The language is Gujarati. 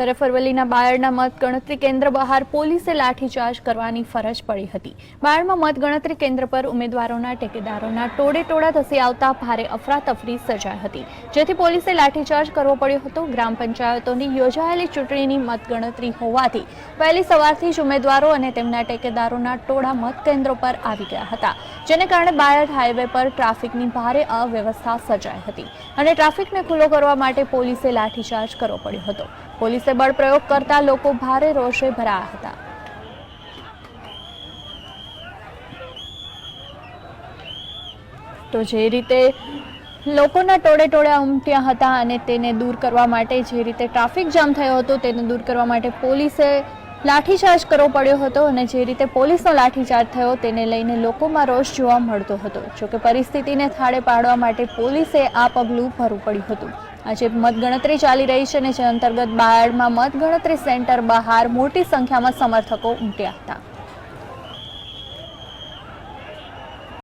ત્યારે અરવલ્લીના બાયડના મતગણતરી કેન્દ્ર બહાર પોલીસે લાઠીચાર્જ કરવાની ફરજ પડી હતી. બાયડમાં મતગણતરી કેન્દ્ર પર ઉમેદવારોના ટેકેદારોના ટોળે ટોળા ધસી આવતા ભારે અફરાતફરી સર્જાઈ હતી. જેથી પોલીસે લાઠીચાર્જ કરવો પડ્યો હતો. ગ્રામ પંચાયતોની યોજાયેલી ચૂંટણીની મતગણતરી હોવાથી વહેલી સવારથી જ ઉમેદવારો અને તેમના ટેકેદારોના ટોળા મતકેન્દ્રો પર આવી ગયા હતા, જેને કારણે બાયડ હાઈવે પર ટ્રાફિકની ભારે અવ્યવસ્થા સર્જાઈ હતી અને ટ્રાફિકને ખુલ્લો કરવા માટે પોલીસે લાઠીચાર્જ કરવો પડ્યો હતો. પોલીસે બળ પ્રયોગ કરતા લોકો ભારે રોષે ભરાયા હતા. તો જે રીતે લોકોના ટોળે ટોળે ઉમટ્યા હતા અને તેને દૂર કરવા માટે જે રીતે ટ્રાફિક જામ થયો હતો તેને દૂર કરવા માટે પોલીસે લાઠીચાર્જ કરવો પડ્યો હતો અને જે રીતે પોલીસનો લાઠીચાર્જ થયો તેને લઈને લોકોમાં રોષ જોવા મળતો હતો. જોકે પરિસ્થિતિને થાળે પાડવા માટે પોલીસે આ પગલું ભરવું પડ્યું હતું. આજે મતગણતરી ચાલી રહી છે અને જે અંતર્ગત બાયડમાં મતગણતરી સેન્ટર બહાર મોટી સંખ્યામાં સમર્થકો ઉમટ્યા હતા.